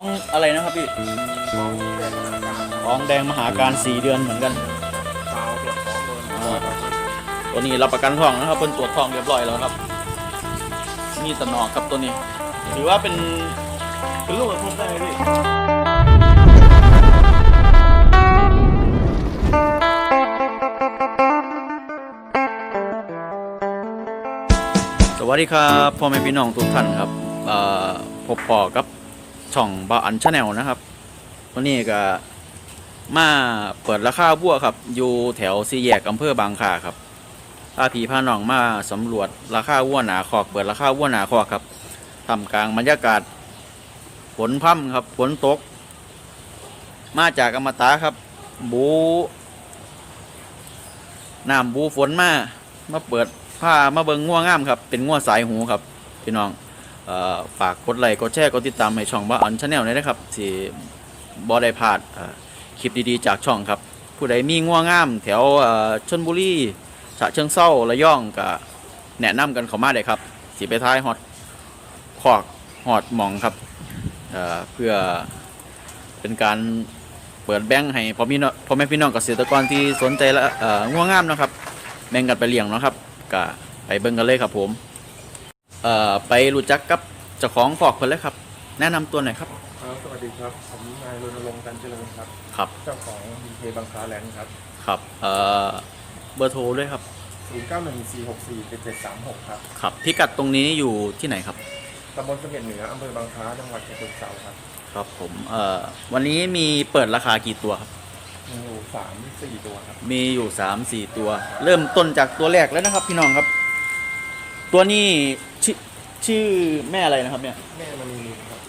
ท้องอะไรนะครับพี่ท้องแดงมหาการสี่เดือนเหมือนกันเท้าปวดท้องโดนอ่าตัวนี้รับประกันทองนะครับเพิ่นตรวจทองเรียบร้อยแล้วครับมีตะหนอกครับตัวนี้ ถือว่าเป็นเป็นลูกของผมได้ไหมพี่สวัสดีครับพ่อแม่พี่น้องทุกท่านครับเอ่อพบปอกับ ช่องบาอันชาแนลนะครับวันนี้ก็มาเปิดราคาบัวครับ อยู่แถวสี่แยกอำเภอบางขาครับพาผีพาน้องมาสำรวจราคาวัวหนาคอก เปิดราคาวัวหนาคอกครับทำกลางบรรยากาศฝนพร่ำครับฝนตก มาจากอมตะครับ บูน้ำบูฝนมามาเปิดผ้ามาเบิงง่วงามครับ เป็นง่วสายหูครับพี่น้อง ฝากกดไลค์กดแชร์กดติดตามให้ช่องบ้าอันชาแนลด้วยนะครับที่บอได้พลาดคลิปดีๆจากช่องครับ ผู้ใดมีง่วงง่าม แถวชนบุรีฉะเชิงเซาระยองก็แนะนำกันเข้ามาได้ครับสีไปท้ายฮอดคอกฮอดหมองครับเเพื่อเป็นการเปิดแบงค์ให้พ่อพี่น้องพ่อแม่พี่น้องเกษตรกรที่สนใจและเอ่อง่วงามนะครับแบ่งกันไปเลี้ยงนะครับก็ไปเบิ่งกันเลยครับผม เอ่อไปรู้จักกับเจ้าของฟอกเพิ่นเลยครับ แนะนำตัวหน่อยครับ ครับสวัสดีครับ ผมนายรณรงค์จันเจริญครับ ครับเจ้าของดีเคบางคลาแลนด์ครับ ครับเอ่อเบอร์โทรด้วยครับ0914647736 ครับครับพิกัดตรงนี้อยู่ที่ไหนครับตำบลเสม็ดเหนืออำเภอบางคล้าจังหวัดฉะเชิงเทราครับ ครับผมเอ่อวันนี้มีเปิดราคากี่ตัวครับ มีอยู่สามสี่ตัวครับ มีอยู่ 3 4 ตัว เริ่มต้นจากตัวแรกแล้วนะครับ พี่น้องครับ ตัวนี้ชื่อชื่อแม่อะไรนะครับเนี่ยแม่มณีครับ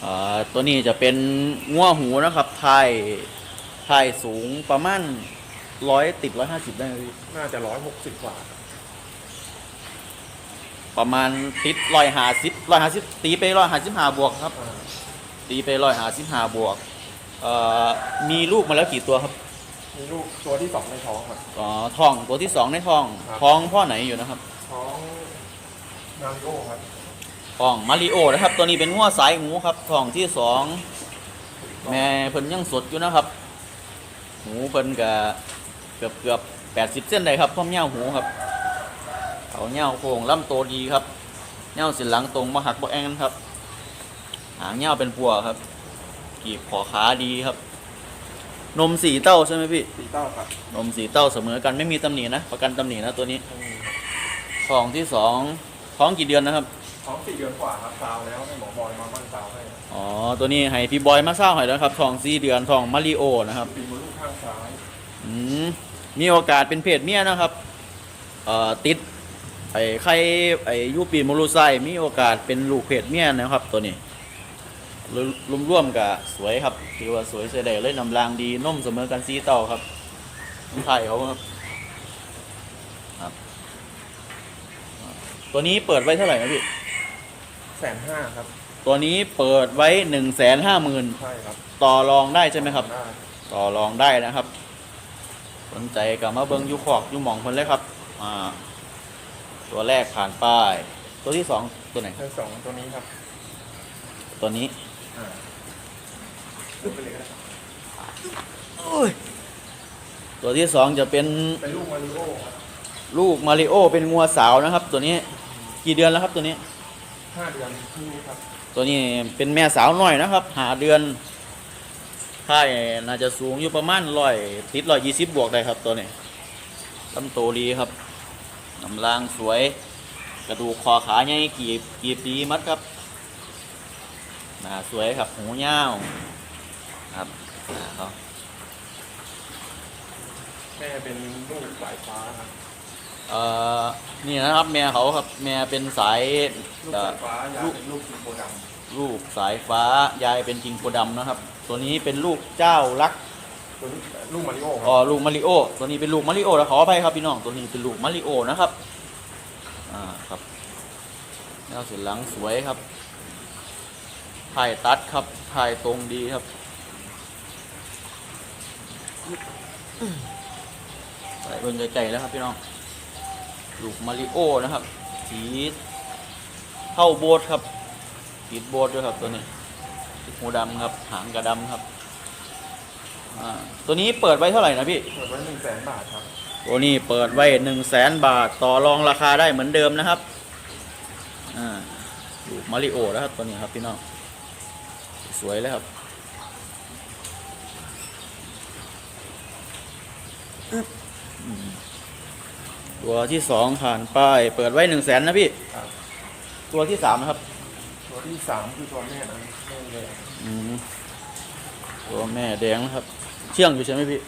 เอ่อตัวนี้จะเป็นง่วหูนะครับไทยไทยสูงประมาณร้อยติดร้อยห้าสิบได้ไหมพี่น่าจะร้อยหกสิบกว่าครับประมาณติดร้อยหาสิบร้อยหาสิบตีไปร้อยหาสิบหาบวกครับ อ่าตีไปร้อยหาสิบหาบวกเอ่อมีลูกมาแล้วกี่ตัวครับมีลูกตัวที่สองในท้องครับ อ๋อทองตัวที่สองในทองครับ ท้องพ่อไหนอยู่นะครับ ท้อง นาริโอครับทองมาริโอนะครับ ตัวนี้เป็นงัวสายหูครับทองที่สองแม่เพิ่นยังสดอยู่นะครับหูเพิ่นก็เกือบเกือบแปดสิบเส้นเลยครับความยาวหูครับเขาเงาวโค้งลำโตวดีครับเงาวสินหลังตรงมาหักบ่แองครับ หางเงาวเป็นปัวครับ กีบขอขาดีครับ นมสีเต้าใช่ไหมพี่สีเต้าครับนมสีเต้าเสมอกันไม่มีตำหนินะประกันตำหนินะตัวนี้ไม่มีครับท้องที่สอง ท้องกี่เดือนนะครับ ท้องสี่เดือนกว่าครับซาวแล้วให้หมอบอยมามั่นซาวให้อ๋อ ตัวนี้ให้พี่บอยมาเศร้าหน่อยแล้วครับท้องสี่เดือนท้องมาริโอนะครับปีมือลูกข้างซ้ายอืมมีโอกาสเป็นเพศเมียนะครับเอ่อติดไอ้ไข่ไอ้ยูปีนโมลูไซมีโอกาสเป็นลูกเพศเมียนะครับ ตัวนี้รวมร่วมๆกับสวยครับถือว่าสวยเสยด็จเลยนำรางดีนุ่มเสมอกันสีเต่าครับไทยเขาครับครับ ตัวนี้เปิดไว้เท่าไหร่นะพี่ แสนห้าครับ ตัวนี้เปิดไว้หนึ่งแสนห้าหมื่นใช่ครับต่อรองได้ใช่ไหมครับ ได้ต่อรองได้นะครับ สนใจกับมาเบิงอยูขอกอยูหมองคนเลยครับ อ่า ตัวแรกผ่านป้าย ตัวที่สองตัวไหน ทั้งสองตัวนี้ครับ ตัวนี้อ่าขึ้นไปเลยก็ได้ตัวที่สองจะเป็นเป็นลูกมาริโอครับ ลูกมาริโอเป็นงัวสาวนะครับ ตัวนี้กี่เดือนแล้วครับตัวนี้ห้าเดือนที่นี่ครับ ตัวนี้เป็นแม่สาวหน่อยนะครับหาเดือนค่ายน่าจะสูงอยู่ประมาณร้อยติดร้อยยี่สิบบวกได้ครับตัวนี้ลำโตดีครับลำลางสวย กระดูกคอขาใหญ่กีบกีบดีมัดครับหน้าสวยครับหูยาวครับหน้าเขาแม่เป็นลูกสายฟ้าครับ เอ่อนี่นะครับแม่เขาครับแม่เป็นสายลูกเอ่อสายฟ้ายายเป็นลูกสิงโตดลูกสายฟ้ายายเป็นจิงโกดำนะครับ ตัวนี้เป็นลูกเจ้ารักำตัวนี้ลูกมาริโอคอ๋อรับลูกมาริโอ ตัวนี้เป็นลูกมาริโอแล้วขออภัยครับพี่น้องตัวนี้เป็นลูกมาริโอนะครับอ่าครับแนวเสียนหลังสวยครับถ่ายตัดครับถ่ายตรงดีครับใส่เบิ่งใจๆแล้วครับพี่น้อง ลูกมาริโอนะครับ สีเข้าโบสถ์ครับติดโบสถ์ด้วยครับตัวนี้หูดำครับ หางกระดำครับอ่าตัวนี้เปิดไว้เท่าไหร่นะพี่ เปิดไว้หนึ่งแสนบาทครับ ตัวนี้เปิดไว้หนึ่งแสนบาทต่อรองราคาได้เหมือนเดิมนะครับอ่าดูมาริโอแล้วครับตัวนี้ครับพี่น้อง สวยเลยครับอึ๊บอืม ตัวที่สองผ่านป้าย เปิดไว้หนึ่งแสนนะพี่ ครับ ตัวที่สามนะครับ ตัวที่สามคือตัวแม่นั้นแม่แดงอืมตัวแม่แดงนะครับ เชื่องอยู่ใช่ไหมพี่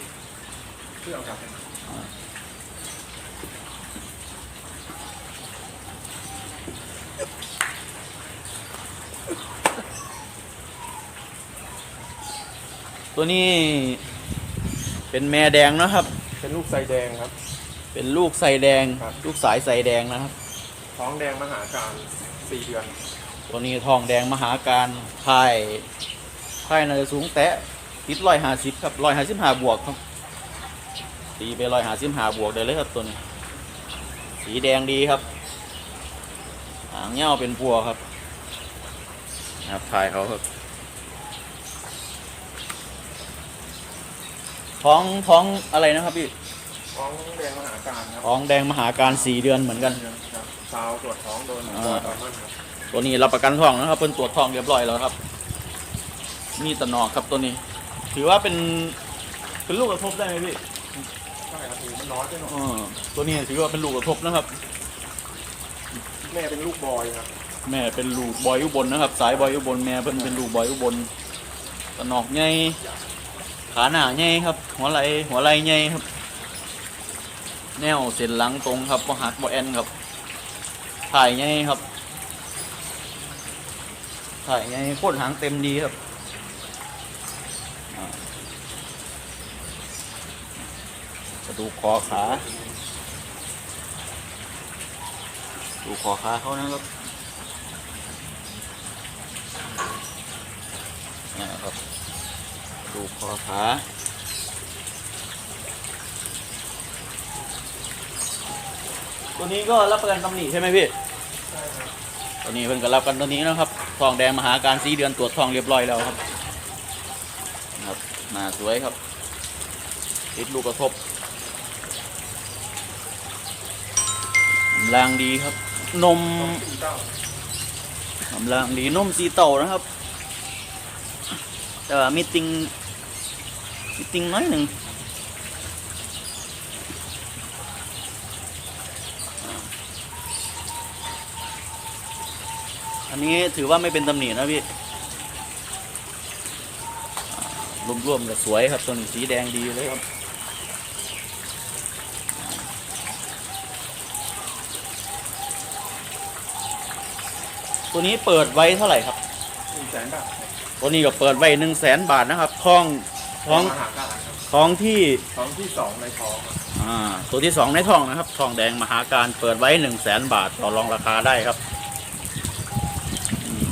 เชื่อมครับตัวนี้เป็นแม่แดงนะครับ เป็นลูกไซแดงครับ เป็นลูกใส่แดง ครับ ลูกสายใส่แดงนะครับ ท้องแดงมหาการสี่เดือน ตัวนี้ทองแดงมหาการพายพายน่าจะสูงแตะติดร้อยห้าสิบครับร้อยห้าสิบห้าบวกครับตีไปร้อยห้าสิบห้าบวกได้เลยครับตัวนี้ สีแดงดีครับหางเงี้ยวเป็นพัวครับนะครับพายเขาครับท้องท้องอะไรนะครับพี่ ท้องแดงมหาการครับท้องแดงมหาการสี่เดือนเหมือนกันครับซาวตรวจท้องโดนอ่าตัวตอนนั้นครับตัวนี้รับประกันทองนะครับเป็นตรวจทองเรียบร้อยแล้วครับ มีตะหนอกครับตัวนี้ ถือว่าเป็นเป็นลูกกระทบได้ไหมพี่ใช่ครับคือมันน้อยไปหน่อยอ่าตัวนี้ถือว่าเป็นลูกกระทบนะครับ แม่เป็นลูกบอยครับแม่เป็นลูกบอยอุบลนะครับ สายบอยอุบลแม่เพิ่นเป็นลูกบอยอุบลตะหนอกใหญ่ขาหนาใหญ่ครับ หัวไหล่หัวไหล่ใหญ่ครับ แนวเส้นหลังตรงครับบ่หักบ่แอนครับ ถ่ายใหญ่ครับ ถ่ายใหญ่โคตรหางเต็มดีครับอ่ากระดูกคอขาดูคอขาเขานะครับนี่ครับดูคอขา ตัวนี้ก็รับประกันตำหนิใช่ไหมพี่ใช่ครับตัวนี้เพิ่นก็รับกันตัวนี้นะครับ ทองแดงมหาการสีเดือนตรวจทองเรียบร้อยแล้วครับครับหน้าสวยครับ ติดลูกกระทบแรงดีครับ นมกำลังดีนมสีเต่านะครับ แต่ว่ามีติงมีติงน้อยหนึ่ง อันนี้ถือว่าไม่เป็นตำหนินะพี่อ่ารวมๆกับสวยครับตัวนี้สีแดงดีเลยครับตัวนี้เปิดไว้เท่าไหร่ครับหนึ่งแสนบาทครับตัวนี้ก็เปิดไว้หนึ่งแสนบาทนะครับทองทองมหาการครับทองที่ท้องที่สองในท้องครับอ่าตัวที่สองในทองนะครับทองแดงมหาการเปิดไว้หนึ่งแสนบาทต่อรองราคาได้ครับอืม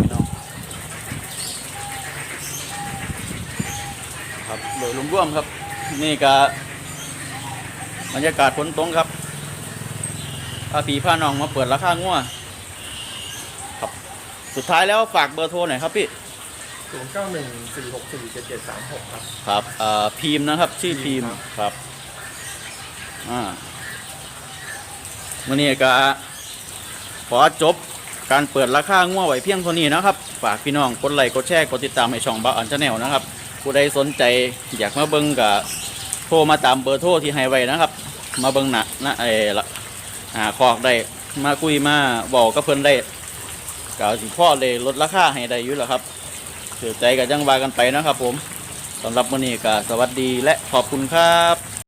พี่น้องค รับโดยรวมๆครับ นี่ก็บรรยากาศฝนตกครับพาผีพาน้องมาเปิดราคางัวครับ สุดท้ายแล้วฝากเบอร์โทรหน่อยครับพี่ศูนย์เก้าหนึ่งสี่หกสี่เจ็ดเจ็ดสามหกครับ ครับเอ่อพีมพ์นะครับ ชื่อพีมพ์ครับครับอ่าวันนี้ก็ขอจบการเปิดราคาง่วไว้เพียงเท่านี้นะครับ ฝากพี่น้องกดไลค์กดแชร์กดติดตามให้ช่องบ้าอันชาแนลนะครับ ผู้ใดสนใจอยากมาเบิ้งกับโทรมาตามเบอร์โทรที่ให้ไว้นะครับ มาเบิ้งหนะนะไอ้ละหาคอกได้มาคุยมาบอกกับเพิ่นได้กล่าวสิพ่อเลยลดราคาให้ได้อยู่แล้วครับเสียใจกับจังว่ากันไปนะครับผมสำหรับวันนี้ก็สวัสดีและขอบคุณครับ